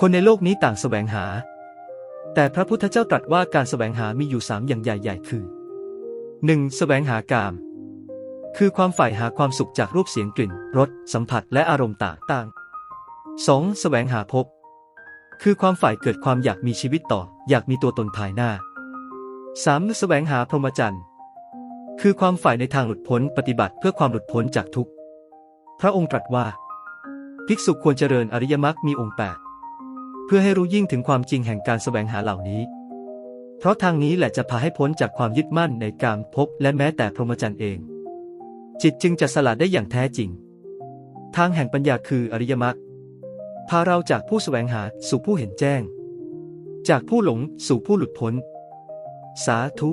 คนในโลกนี้ต่างแสวงหา แต่พระพุทธเจ้าตรัสว่าการแสวงหามีอยู่สามอย่างใหญ่ๆ คือ 1. แสวงหากาม คือความใฝ่หาความสุขจากรูปเสียงกลิ่น รส สัมผัสและอารมณ์ต่างๆ 2. แสวงหาภพ คือความใฝ่เกิดความอยากมีชีวิตต่อ อยากมีตัวตนภายหน้า 3. แสวงหาพรหมจรรย์ คือความใฝ่ในทางหลุดพ้นปฏิบัติเพื่อความหลุดพ้นจากทุกข์ พระองค์ตรัสว่า ภิกษุควรเจริญอริยมรรคมีองค์แปด เพื่อให้รู้ยิ่งถึงความจริงแห่งการแสวงหาเหล่านี้ เพราะทางนี้แหละจะพาให้พ้นจากความยึดมั่นในการพบและแม้แต่พรหมจรรย์เอง จิตจึงจะสลัดได้อย่างแท้จริง ทางแห่งปัญญาคืออริยมรรคพาเราจากผู้แสวงหาสู่ผู้เห็นแจ้ง จากผู้หลงสู่ผู้หลุดพ้น สาธุ